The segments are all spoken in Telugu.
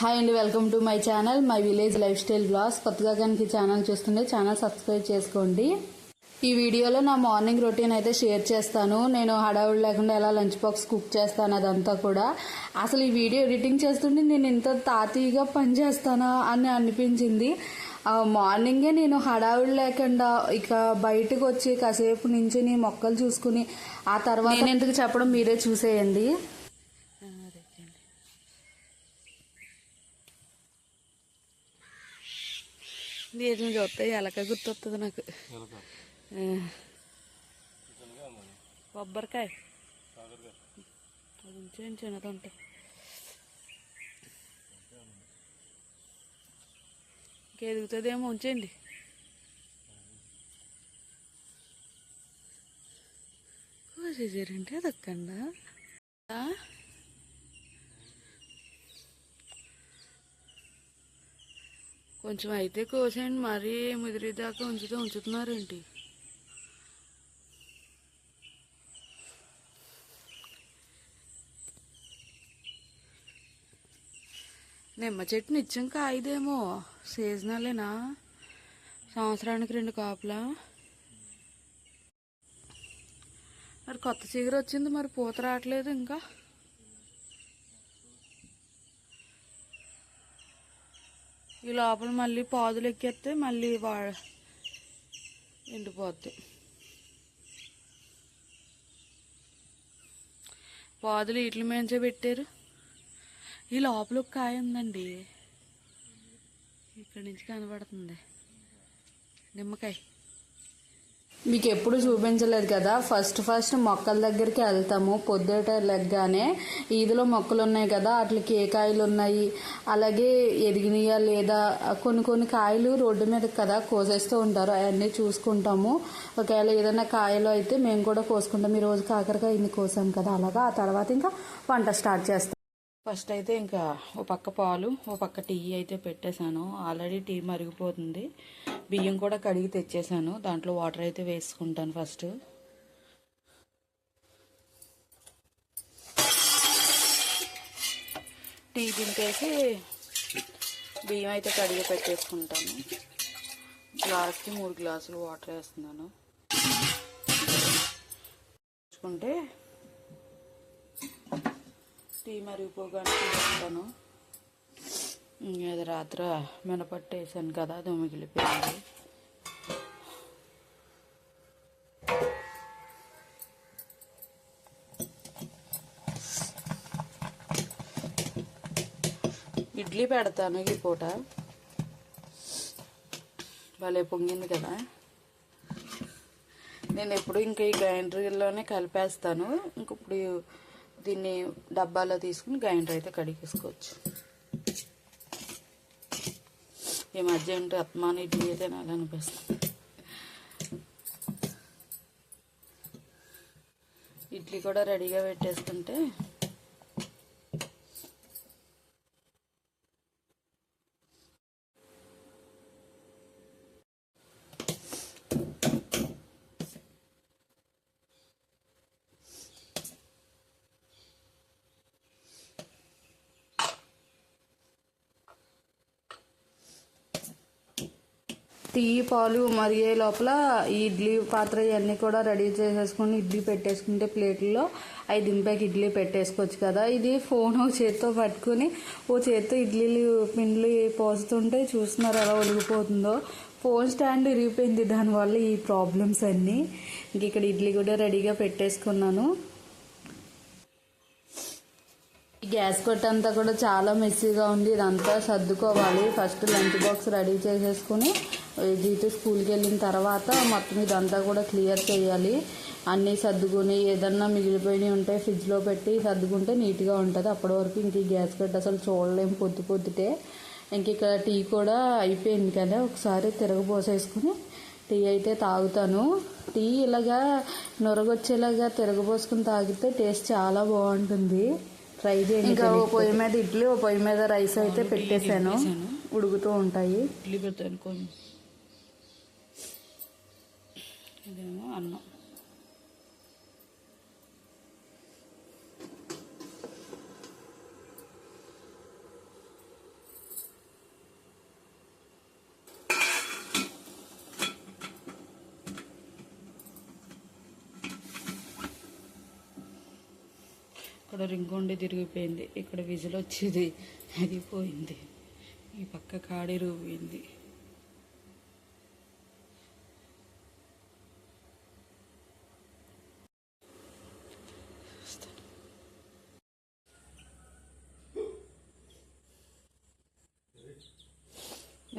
హాయ్ అండి welcome to my channel my village lifestyle vlogs కొత్తగా కనుక ఛానల్ చూస్తుంటే ఛానల్ సబ్స్క్రైబ్ చేసుకోండి. ఈ వీడియోలో నా మార్నింగ్ రొటీన్ అయితే షేర్ చేస్తాను. నేను హడావుడి లేకుండా ఎలా లంచ్ బాక్స్ కుక్ చేస్తాను అదంతా కూడా. అసలు ఈ వీడియో ఎడిటింగ్ చేస్తుంటే నేను ఇంత తాతీగా పనిచేస్తానా అని అనిపించింది. మార్నింగే నేను హడావుడి లేకుండా ఇక బయటకు వచ్చి కాసేపు నించుని మొక్కలు చూసుకుని ఆ తర్వాత నేను ఎందుకు చెప్పడం మీరే చూసేయండి. దీని చూస్తే ఎలక గుర్తొస్తుంది నాకు. కొబ్బరికాయ. అది ఉంచేయండి చిన్నది ఉంటాయి ఇంకెదుగుతుందేమో ఉంచండి. కోసేసారంటే అదక్కండా కొంచెం అయితే కోసేయండి మరీ ముదిరిదాకా ఉంచితే ఉంచుతున్నారేంటి? నిమ్మ చెట్టు నిత్యం కాయదేమో సీజనలేనా? సంవత్సరానికి రెండు కాపులా? మరి కొత్త చిగురు వచ్చింది మరి పూత రావట్లేదు ఇంకా? ఈ లోపల మళ్ళీ పాదులు ఎక్కేస్తే మళ్ళీ వా ఎండిపోద్ది. పాదులు ఇట్ల మేంచే పెట్టారు. ఈ లోపల ఒక కాయ ఉందండి. ఇక్కడి నుంచి కనబడుతుంది. నిమ్మకాయ. మీకు ఎప్పుడు చూపించలేదు కదా. ఫస్ట్ ఫస్ట్ మొక్కల దగ్గరికి వెళ్తాము. పొద్దుట లెగ్గానే ఈదులో మొక్కలు ఉన్నాయి కదా. వాటికి ఏ కాయలు ఉన్నాయి అలాగే ఎదిగినాయా లేదా కొన్ని కొన్ని కాయలు రోడ్డు మీద కదా కోసేస్తూ ఉంటారు. అవన్నీ చూసుకుంటాము. ఒకవేళ ఏదైనా కాయలు అయితే మేము కూడా కోసుకుంటాం. ఈ రోజు కాకరకాయ ఇన్ని కోసాం కదా. అలాగా ఆ తర్వాత ఇంకా వంట స్టార్ట్ చేస్తాం. ఫస్ట్ అయితే ఇంకా ఓ పక్క పాలు ఓ పక్క టీ అయితే పెట్టేశాను. ఆల్రెడీ టీ మరిగిపోతుంది. బియ్యం కూడా కడిగి తెచ్చేసాను. దాంట్లో వాటర్ అయితే వేసుకుంటాను ఫస్ట్. టీ దింపేసి బియ్యం అయితే కడిగి పెట్టేసుకుంటాను. గ్లాస్కి మూడు గ్లాసులు వాటర్ వేస్తున్నాను. ఉంచుకుంటే టీ మరిగిపోగానే తీస్తాను ఇది రాత్రి మినపట్టు వేసాను కదా అది మిగిలిపోయింది. ఇడ్లీ పెడతాను ఈ పూట. భలే పొంగింది కదా. నేను ఎప్పుడు ఇంకా ఈ గ్రైండర్లోనే కలిపేస్తాను. ఇంక ఇప్పుడు దీన్ని డబ్బాలో తీసుకుని గ్రైండర్ అయితే కడిగేసుకోవచ్చు. ఈ మధ్య ఉంటే అత్మాని ఇడ్లీ అయితే నాకు అనిపిస్తుంది. ఇడ్లీ కూడా రెడీగా పెట్టేసుకుంటే టీ పాలు మరిగే లోపల ఈ ఇడ్లీ పాత్ర ఇవన్నీ కూడా రెడీ చేసేసుకొని ఇడ్లీ పెట్టేసుకుంటే ప్లేట్లో అవి దింపాక ఇడ్లీ పెట్టేసుకోవచ్చు కదా. ఇది ఫోన్ ఒక చేత్తో పట్టుకుని ఓ చేత్తో ఇడ్లీలు పిండ్లు పోస్తుంటే చూస్తున్నారు ఎలా ఒలిగిపోతుందో ఫోన్ స్టాండ్ ఇరిగిపోయింది దానివల్ల ఈ ప్రాబ్లమ్స్ అన్నీ. ఇంక ఇక్కడ ఇడ్లీ కూడా రెడీగా పెట్టేసుకున్నాను. ఈ గ్యాస్ కొట్ట అంతా కూడా చాలా మెస్సీగా ఉంది. ఇదంతా సర్దుకోవాలి. ఫస్ట్ లంచ్ బాక్స్ రెడీ చేసేసుకుని జీతు స్కూల్కి వెళ్ళిన తర్వాత మొత్తం ఇదంతా కూడా క్లియర్ చేయాలి. అన్నీ సర్దుకుని ఏదన్నా మిగిలిపోయినవి ఉంటే ఫ్రిడ్జ్లో పెట్టి సర్దుకుంటే నీట్గా ఉంటుంది. అప్పటి వరకు ఇంక గ్యాస్ కట్ట అసలు చూడలేము పొద్దు పొద్దుటే. ఇంక ఇక్కడ టీ కూడా అయిపోయింది కదా ఒకసారి తిరగబోసేసుకుని టీ అయితే తాగుతాను. టీ ఇలాగా నొరగొచ్చేలాగా తిరగబోసుకుని తాగితే టేస్ట్ చాలా బాగుంటుంది. ట్రై చేయండి ఇంకా ఓ పొయ్యి మీద ఇడ్లీ ఓ పొయ్యి మీద రైస్ అయితే పెట్టేశాను. ఉడుకుతూ ఉంటాయి. ఇడ్లీ పెడతాను ఇదేమో అన్నం. ఇక్కడ రింగుండి తిరిగిపోయింది. ఇక్కడ విజిల్ వచ్చేది. అది పోయింది. ఈ పక్క కాడి రూపింది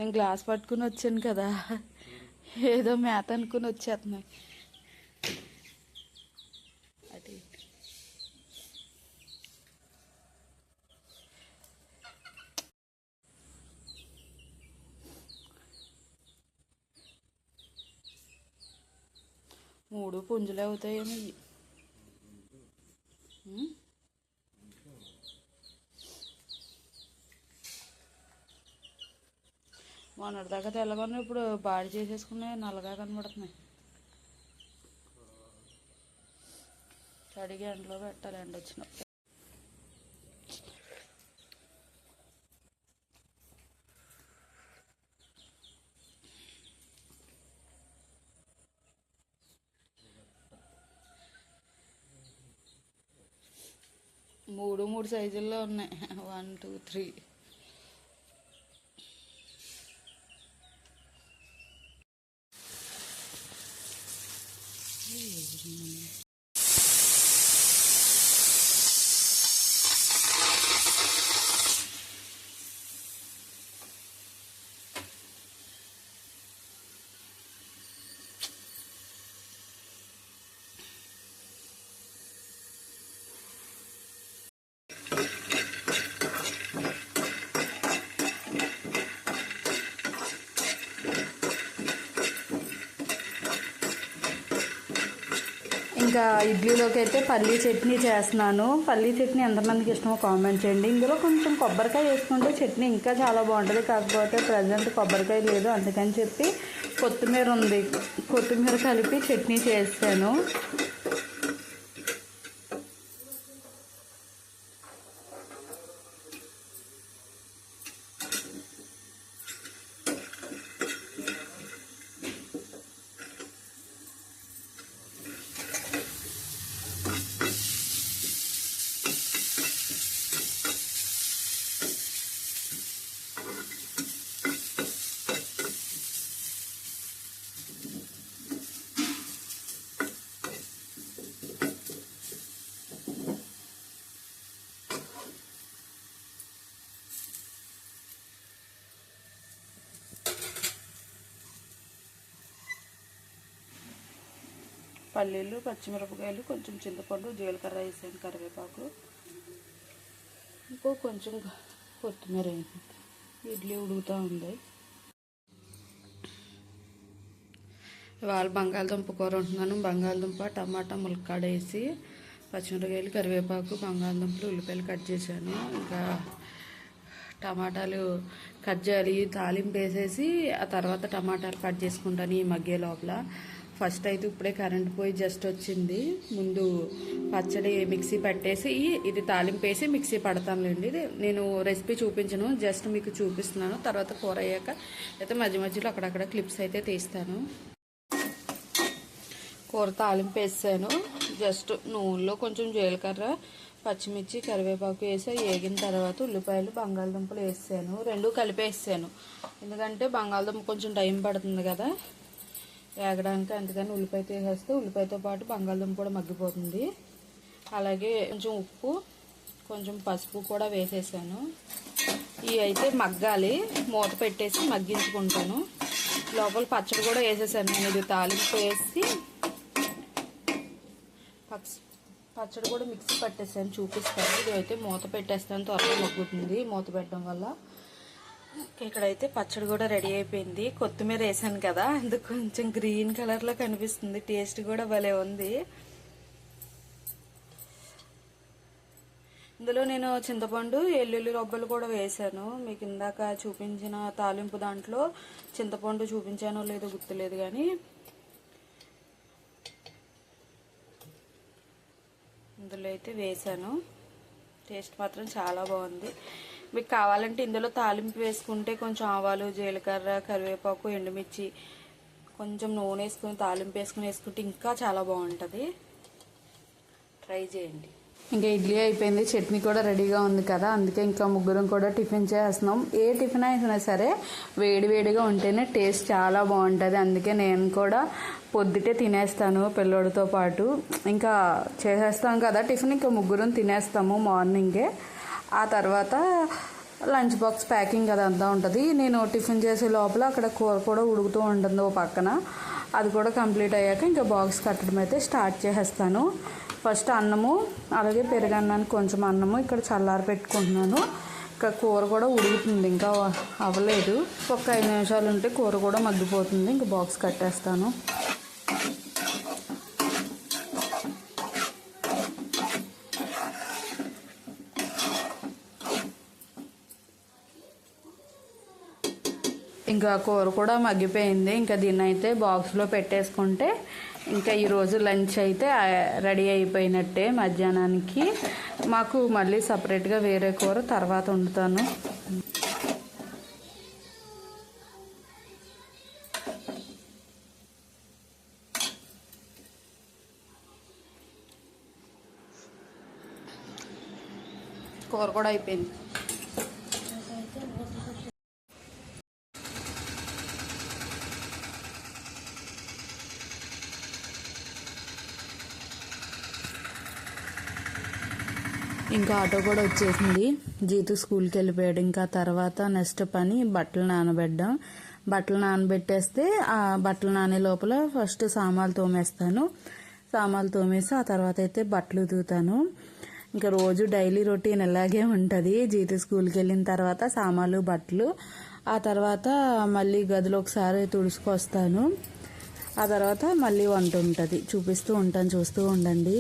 నేను గ్లాస్ పట్టుకుని వచ్చాను కదా. ఏదో మేత అనుకుని వచ్చేస్తున్నాయి. అది మూడు పుంజులు అవుతాయేమో ఇవి. ఉం? మొన్నటిదాకా తెల్లగొన్న ఇప్పుడు బాడీ చేసేసుకునే నల్లగా కనబడుతున్నాయి. తడిగి ఎండలో పెట్టాలి ఎండ వచ్చిన. మూడు మూడు సైజుల్లో ఉన్నాయి. One two three. ఇంకా ఇడ్లీలోకి అయితే పల్లీ చట్నీ చేస్తున్నాను. పల్లీ చట్నీ ఎంతమందికి ఇష్టమో కామెంట్ చేయండి. ఇందులో కొంచెం కొబ్బరికాయ వేసుకుంటే చట్నీ ఇంకా చాలా బాగుంటుంది. కాకపోతే ప్రజెంట్ కొబ్బరికాయ లేదు. అందుకని చెప్పి కొత్తిమీర ఉంది. కొత్తిమీర కలిపి చట్నీ చేస్తాను. పల్లీలు పచ్చిమిరపకాయలు కొంచెం చింతపండు జీలకర్ర వేసాను కరివేపాకు. ఇంకో కొంచెం కొత్తిమీర ఇడ్లీ ఉడుకుతూ ఉంది. ఇవాళ బంగాళదుంప కూర ఉంటున్నాను బంగాళదుంప టమాటా ములక్కాడ వేసి పచ్చిమిరపకాయలు కరివేపాకు బంగాళదుంపలు ఉల్లిపాయలు కట్ చేశాను. ఇంకా టమాటాలు కట్ చేయాలి తాలింపు వేసేసి ఆ తర్వాత టమాటాలు కట్ చేసుకుంటాను ఈ మగ్గే లోపల. ఫస్ట్ అయితే ఇప్పుడే కరెంట్ పోయి జస్ట్ వచ్చింది. ముందు పచ్చడి మిక్సీ పెట్టేసి ఇది తాలింపు వేసి మిక్సీ పడతానులేండి. ఇది నేను రెసిపీ చూపించను జస్ట్ మీకు చూపిస్తున్నాను. తర్వాత కూర అయ్యాక అయితే మధ్య మధ్యలో అక్కడక్కడ క్లిప్స్ అయితే తీస్తాను. కూర తాలింపు వేసాను. జస్ట్ నూనెలో కొంచెం జీలకర్ర పచ్చిమిర్చి కరివేపాకు వేసి వేగిన తర్వాత ఉల్లిపాయలు బంగాళదుంపలు వేసాను. రెండు కలిపేసాను. ఎందుకంటే బంగాళదుంప కొంచెం టైం పడుతుంది కదా. వేగడానికి అందుకని ఉల్లిపాయ తీసేస్తే ఉల్లిపాయతో పాటు బంగాళదుంప కూడా మగ్గిపోతుంది. అలాగే కొంచెం ఉప్పు కొంచెం పసుపు కూడా వేసేసాను. ఇవి అయితే మగ్గాలి. మూత పెట్టేసి మగ్గించుకుంటాను. లోపల పచ్చడి కూడా వేసేసాను నేను. ఇది తాలింపు వేసి పచ్చడి కూడా మిక్సీ పట్టేసాను చూపిస్తాను. ఇది అయితే మూత పెట్టేస్తాను త్వరగా మగ్గుతుంది మూత పెట్టడం వల్ల. ఇక్కడైతే పచ్చడి కూడా రెడీ అయిపోయింది. కొత్తిమీర వేసాను కదా అందుకు కొంచెం గ్రీన్ కలర్లో కనిపిస్తుంది. టేస్ట్ కూడా భలే ఉంది. ఇందులో నేను చింతపండు ఎల్లుల్లి రొబ్బలు కూడా వేసాను. మీకు ఇందాక చూపించిన తాలింపు దాంట్లో చింతపండు చూపించానో లేదో గుర్తులేదు కానీ. ఇందులో అయితే వేసాను. టేస్ట్ మాత్రం చాలా బాగుంది. మీకు కావాలంటే ఇందులో తాలింపు వేసుకుంటే కొంచెం ఆవాలు జీలకర్ర కరివేపాకు ఎండుమిర్చి కొంచెం నూనె వేసుకుని తాలింపు వేసుకుని వేసుకుంటే ఇంకా చాలా బాగుంటుంది. ట్రై చేయండి. ఇంకా ఇడ్లీ అయిపోయింది. చట్నీ కూడా రెడీగా ఉంది కదా. అందుకే ఇంకా ముగ్గురం కూడా టిఫిన్ చేస్తున్నాం. ఏ టిఫిన్ అయినా సరే వేడి వేడిగా ఉంటేనే టేస్ట్ చాలా బాగుంటుంది. అందుకే నేను కూడా పొద్దుటే తినేస్తాను పిల్లోడితో పాటు. ఇంకా చేసేస్తాం కదా టిఫిన్. ఇంకా ముగ్గురం తినేస్తాము మార్నింగే. ఆ తర్వాత లంచ్ బాక్స్ ప్యాకింగ్ అదంతా ఉంటుంది. నేను టిఫిన్ చేసే లోపల అక్కడ కూర కూడా ఉడుకుతూ ఉంటుంది ఓ పక్కన. అది కూడా కంప్లీట్ అయ్యాక ఇంకా బాక్స్ కట్టడం అయితే స్టార్ట్ చేసేస్తాను. ఫస్ట్ అన్నము అలాగే పెరుగన్నానికి కొంచెం అన్నము ఇక్కడ చల్లారి పెట్టుకుంటున్నాను. ఇంకా కూర కూడా ఉడుకుతుంది ఇంకా అవ్వలేదు. ఒక ఐదు నిమిషాలు ఉంటే కూర కూడా మగ్గిపోతుంది ఇంకా బాక్స్ కట్టేస్తాను. ఇంకా కూర కూడా మగ్గిపోయింది. ఇంకా దీన్ని అయితే బాక్స్లో పెట్టేసుకుంటే ఇంకా ఈరోజు లంచ్ అయితే రెడీ అయిపోయినట్టే మధ్యాహ్నానికి. మాకు మళ్ళీ సపరేట్గా వేరే కూర తర్వాత వండుతాను. కూర కూడా అయిపోయింది. ఇంకా ఆటో కూడా వచ్చేసింది. జీతు స్కూల్కి వెళ్ళిపోయాడు. ఇంకా తర్వాత నెక్స్ట్ పని బట్టలు నానబెట్టడం. బట్టలు నానబెట్టేస్తే ఆ బట్టలు నానే లోపల ఫస్ట్ సామాలు తోమేస్తాను. సామాన్లు తోమేసి ఆ తర్వాత అయితే బట్టలు ఉతుకుతాను. ఇంకా రోజు డైలీ రొటీన్ ఇలాగే ఉంటుంది. జీతు స్కూల్కి వెళ్ళిన తర్వాత సామాన్లు బట్టలు ఆ తర్వాత మళ్ళీ గదిలో ఒకసారి తుడుచుకొస్తాను. ఆ తర్వాత మళ్ళీ వంట ఉంటుంది. చూపిస్తూ ఉంటాను చూస్తూ ఉండండి.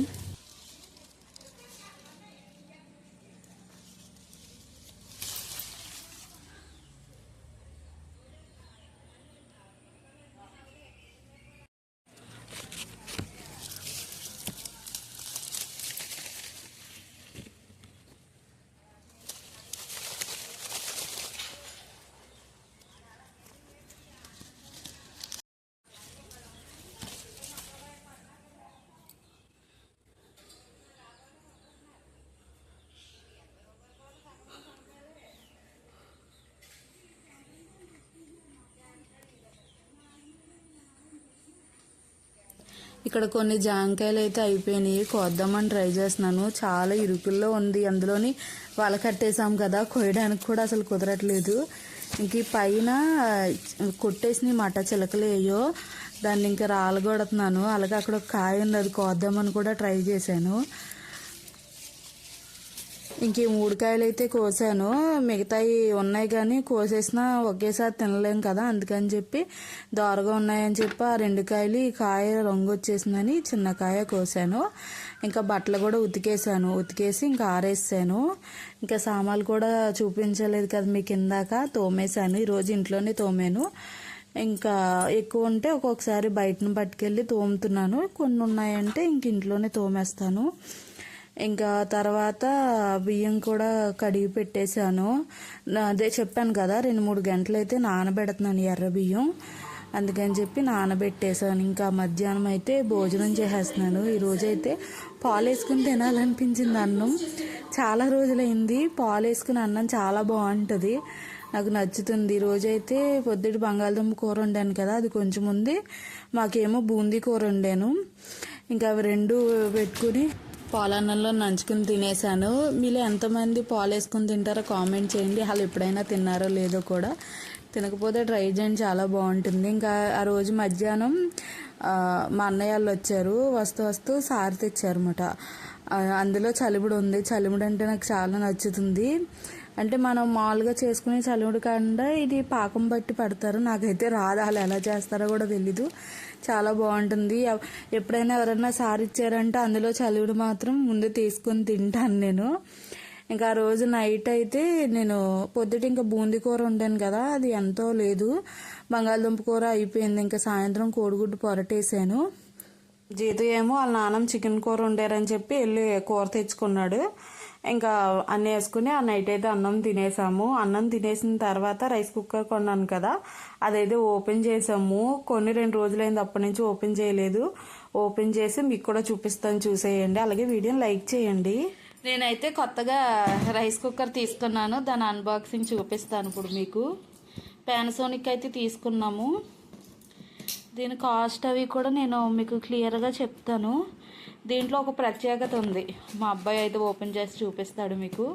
ఇక్కడ కొన్ని జాంకాయలు అయితే అయిపోయినాయి. కోద్దామని ట్రై చేస్తున్నాను. చాలా ఇరుకుల్లో ఉంది. అందులోని వల కట్టేసాం కదా. కొయ్యడానికి కూడా అసలు కుదరట్లేదు. ఇంక పైన కొట్టేసిన మట చిలకలేయో దాన్ని ఇంకా రాలగొడుతున్నాను అలాగే అక్కడ ఒక కాయ ఉంది అది కోద్దామని కూడా ట్రై చేశాను. ఇంక ఈ మూడు కాయలు అయితే కోసాను. మిగతాయి ఉన్నాయి కానీ కోసేసిన ఒకేసారి తినలేం కదా అందుకని చెప్పి దోరగా ఉన్నాయని చెప్పి ఆ రెండు కాయలు ఈ కాయ రంగు వచ్చేసిందని చిన్న కాయ కోసాను. ఇంకా బట్టలు కూడా ఉతికేసాను. ఉతికేసి ఇంకా ఆరేసాను. ఇంకా సామాన్లు కూడా చూపించలేదు కదా మీకు ఇందాక తోమేశాను. ఈరోజు ఇంట్లోనే తోమాను. ఇంకా ఎక్కువ ఉంటే ఒక్కొక్కసారి బయటను పట్టుకెళ్ళి తోముతున్నాను. కొన్ని ఉన్నాయంటే ఇంక ఇంట్లోనే తోమేస్తాను. ఇంకా తర్వాత బియ్యం కూడా కడిగి పెట్టేశాను. అదే చెప్పాను కదా రెండు మూడు గంటలు అయితే నానబెడుతున్నాను ఎర్ర బియ్యం. అందుకని చెప్పి నానబెట్టేశాను. ఇంకా మధ్యాహ్నం అయితే భోజనం చేసేస్తున్నాను. ఈరోజు అయితే పాలు వేసుకుని తినాలనిపించింది అన్నం. చాలా రోజులైంది. పాలు వేసుకుని అన్నం చాలా బాగుంటుంది. నాకు నచ్చుతుంది. ఈ రోజైతే పొద్దుటి బంగాళదుంప కూర వండాను కదా అది కొంచెం ఉంది. మాకేమో బూందీ కూర వండాను. ఇంకా అవి రెండు పెట్టుకుని పాలన్నంలో నంచుకుని తినేసాను మీలో ఎంతమంది పాలు వేసుకుని తింటారో కామెంట్ చేయండి. వాళ్ళు ఎప్పుడైనా తిన్నారో లేదో కూడా. తినకపోతే ట్రై చేయండి చాలా బాగుంటుంది. ఇంకా ఆ రోజు మధ్యాహ్నం మా అన్నయ్య వాళ్ళు వచ్చారు. వస్తూ వస్తూ సార్ తెచ్చారన్నమాట. అందులో చలిముడు ఉంది. చలిముడు అంటే నాకు చాలా నచ్చుతుంది. అంటే మనం మామూలుగా చేసుకునే చలిముడు కాకుండా ఇది పాకం బట్టి పడతారు. నాకైతే రాదు. వాళ్ళు ఎలా చేస్తారో కూడా తెలీదు. చాలా బాగుంటుంది. ఎప్పుడైనా ఎవరైనా సారి ఇచ్చారంటే అందులో చలివిడి మాత్రం ముందు తీసుకొని తింటాను నేను. ఇంకా ఆ రోజు నైట్ అయితే నేను పొద్దుట ఇంకా బూందీ కూర వండాను కదా అది ఎంతో లేదు. బంగాళదుంప కూర అయిపోయింది. ఇంకా సాయంత్రం కోడిగుడ్డు పొరటేసాను. జీతు ఏమో వాళ్ళ నానమ్మ చికెన్ కూర వండారని చెప్పి వెళ్ళి కూర తెచ్చుకున్నాడు. ఇంకా అన్నీ వేసుకుని ఆ నైట్ అయితే అన్నం తినేసాము. అన్నం తినేసిన తర్వాత రైస్ కుక్కర్ కొన్నాను కదా అదైతే ఓపెన్ చేసాము. కొన్ని రెండు రోజులైంది అప్పటి నుంచి ఓపెన్ చేయలేదు. ఓపెన్ చేసి మీకు కూడా చూపిస్తాను చూసేయండి. అలాగే వీడియోని లైక్ చేయండి. నేనైతే కొత్తగా రైస్ కుక్కర్ తీసుకున్నాను. దాని అన్బాక్సింగ్ చూపిస్తాను ఇప్పుడు మీకు. పానసోనిక్ అయితే తీసుకున్నాము. దీని కాస్ట్ అవి కూడా నేను మీకు క్లియర్గా చెప్తాను. దీంట్లో ఒక ప్రత్యేకత ఉంది. మా అబ్బాయి అయితే ఓపెన్ చేసి చూపిస్తాడు మీకు.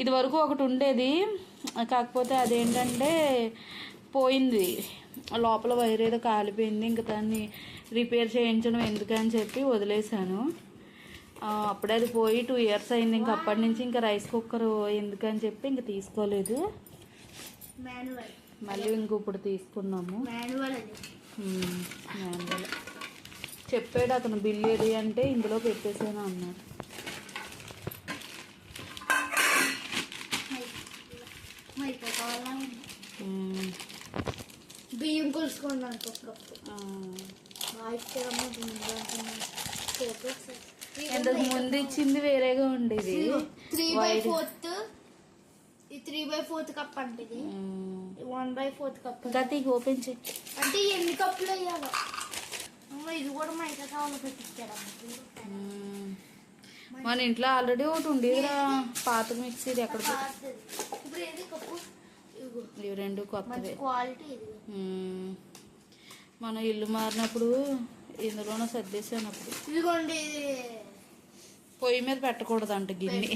ఇది వరకు ఒకటి ఉండేది. కాకపోతే అదేంటంటే పోయింది. లోపల వైర్ ఏదో కాలిపోయింది. ఇంకా దాన్ని రిపేర్ చేయించడం ఎందుకని చెప్పి వదిలేశాను. అప్పుడే అది పోయి టూ ఇయర్స్ అయింది. ఇంకా అప్పటి నుంచి ఇంకా రైస్ కుక్కర్ ఎందుకని చెప్పి ఇంకా తీసుకోలేదు. మళ్ళీ ఇంక ఇప్పుడు తీసుకున్నాము. మాన్యువల్. చెప్పాడు అతను బిల్ ఏది అంటే ఇందులో పెట్టేసాను అన్నాడు. బియ్యం ఇంతకు ముందు ఇచ్చింది వేరేగా ఉండేది. Three by. ఫోర్త్ ఈ త్రీ బై ఫోర్త్ కప్ అంటే. వన్ బై ఫోర్త్ కప్ తీగి ఓపెన్ చేయి. అంటే ఎన్ని కప్పులు వేయాలో? ఇది కూడా కావాలి మ్మ్. మన ఇంట్లో ఆల్రెడీ ఒకటి ఉండేదిరా. పాత మిక్సీ ఎక్కడ. ఇప్పుడు ఏది కప్పు? ఇవి రెండు కొత్తవే. మన ఇల్లు మారినప్పుడు ఇందులోనే సర్దేశాను అప్పుడు. ఇదిగోండి ఇది. పొయ్యి మీద పెట్టకూడదు అంట గిన్నె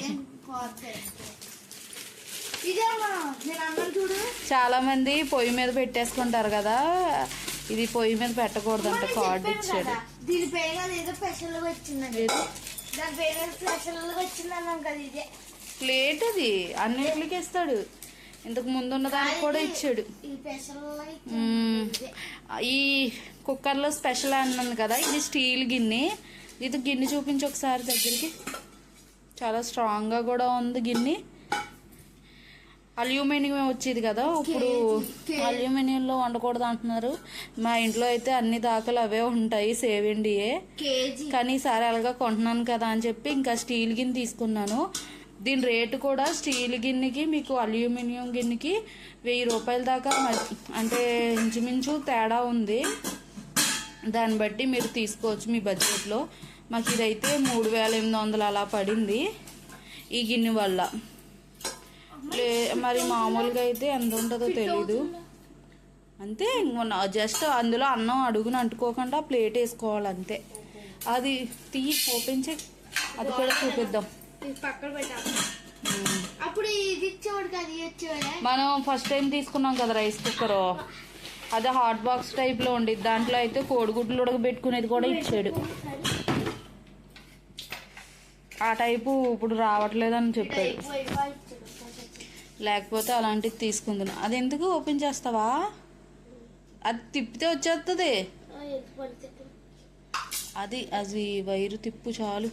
చాలా మంది పొయ్యి మీద పెట్టేసుకుంటారు కదా. ఇది పొయ్యి మీద పెట్టకూడదు అంట కార్డు ఇచ్చాడు. కదా, దీని పైన ఏదో స్పెషల్గా వచ్చిందండి ఏది? దాని పైన స్పెషల్గా వచ్చింది అన్నాం కదా ఇదే. ప్లేట్ అది అన్నిటికి ఇస్తాడు. ఇంతకు ముందు ఉన్న దానికి కూడా ఇచ్చాడు. ఈ కుక్కర్లో స్పెషల్ అన్నాను కదా ఇది స్టీల్ గిన్నె. ఇది గిన్నె చూపించి ఒకసారి దగ్గరికి. చాలా స్ట్రాంగ్గా కూడా ఉంది గిన్నె. అల్యూమినియం వచ్చేది కదా ఇప్పుడు అల్యూమినియంలో వండకూడదు అంటున్నారు. మా ఇంట్లో అయితే అన్ని దాఖలు అవే ఉంటాయి సేవిండియే కానీ ఈసారి అలాగా కొంటున్నాను కదా అని చెప్పి ఇంకా స్టీల్ గిన్నె తీసుకున్నాను. దీని రేటు కూడా స్టీల్ గిన్నెకి మీకు అల్యూమినియం గిన్నెకి వెయ్యి రూపాయల దాకా మ- అంటే ఇంచుమించు తేడా ఉంది. దాన్ని బట్టి మీరు తీసుకోవచ్చు మీ బడ్జెట్లో. మాకు ఇదైతే మూడు వేల ఎనిమిది వందలు అలా పడింది ఈ గిన్నె వల్ల. లే మరి మామూలుగా అయితే ఎంత ఉంటుందో తెలీదు. అంతే జస్ట్ అందులో అన్నం అడుగుని అంటుకోకుండా ప్లేట్ వేసుకోవాలి అంతే. అది తీయి ఓపెన్ చేయి. అది కూడా చూపిద్దాం. అప్పుడు ఇది మనం ఫస్ట్ టైం తీసుకున్నాం కదా రైస్ కుక్కర్. అదే హాట్ బాక్స్ టైప్లో ఉండేది దాంట్లో అయితే కోడిగుడ్లు ఉడకబెట్టుకునేది కూడా ఇచ్చాడు. ఆ టైపు ఇప్పుడు రావట్లేదని చెప్పాడు. లేకపోతే అలాంటిది తీసుకుంది అది ఎందుకు ఓపెన్ చేస్తావా? అది తిప్పితే వచ్చేస్తుంది అది అది వైరు తిప్పు చాలు?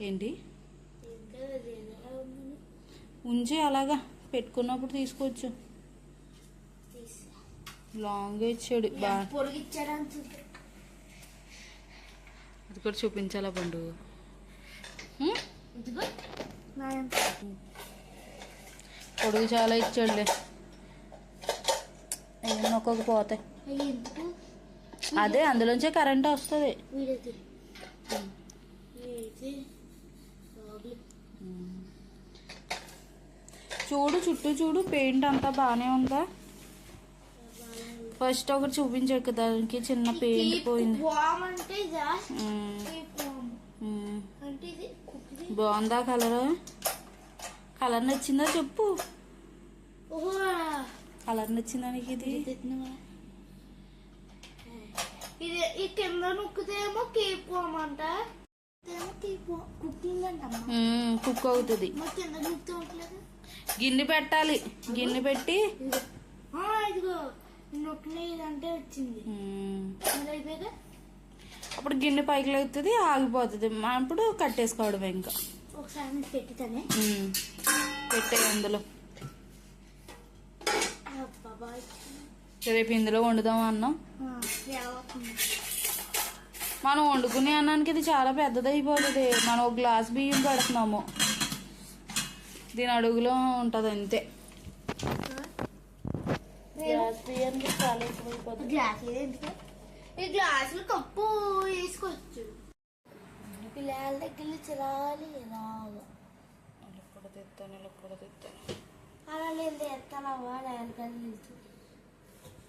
ఏంటి? ఉంచి అలాగా పెట్టుకున్నప్పుడు తీసుకోవచ్చు. లాంగ్ ఇచ్చాడు బా. పొడిగిచ్చాడు అది కూడా చూపించాలా పండు? పొడుగు చాలా ఇచ్చాడులే. అయ్యి ఎందుకు? అదే అందులోంచే కరెంట్ వస్తుంది. చూడు చుట్టూ చూడు పెయింట్ అంతా బాగానే ఉందా? ఫస్ట్ ఒకటి చూపించాడు దానికి చిన్న పెయింట్ ఈ పోయింది. అంటే బాగుందా కలర్? కలర్ నచ్చిందా చెప్పు. ఓహో. కలర్ నచ్చిందా నీకు ఇది? ఇది ఈ కింద నొక్కితేమో కేక్ వామ్ అంట కేక్ కుకింగ్ అవుతుంది. గిన్నె పెట్టాలి. గిన్నె పెట్టి. ఇదిగో. నొక్కిన ఇదంటే వచ్చింది. అప్పుడు గిన్నె పైకి లేగుతుంది ఆగిపోతుంది. అప్పుడు కట్టేసుకోవడం ఇంకా. ఒకసారి పెట్టితానే. పెట్టే అందులో. రేపు ఇందులో వండుదాం అన్నం. మనం వండుకునే అన్నానికి ఇది చాలా పెద్దది అయిపోతుంది మనం ఒక గ్లాస్ బియ్యం పెడుతున్నాము దీని అడుగులో ఉంటుంది అంతే గ్యాస్ తీయండి చాలా గ్లాస్ ఏంటి ఈ గ్లాసులు కప్పు వేసుకోవచ్చు. పిల్లల దగ్గర ఇప్పుడు తెస్తాను అలా లేదు నేను కలిసి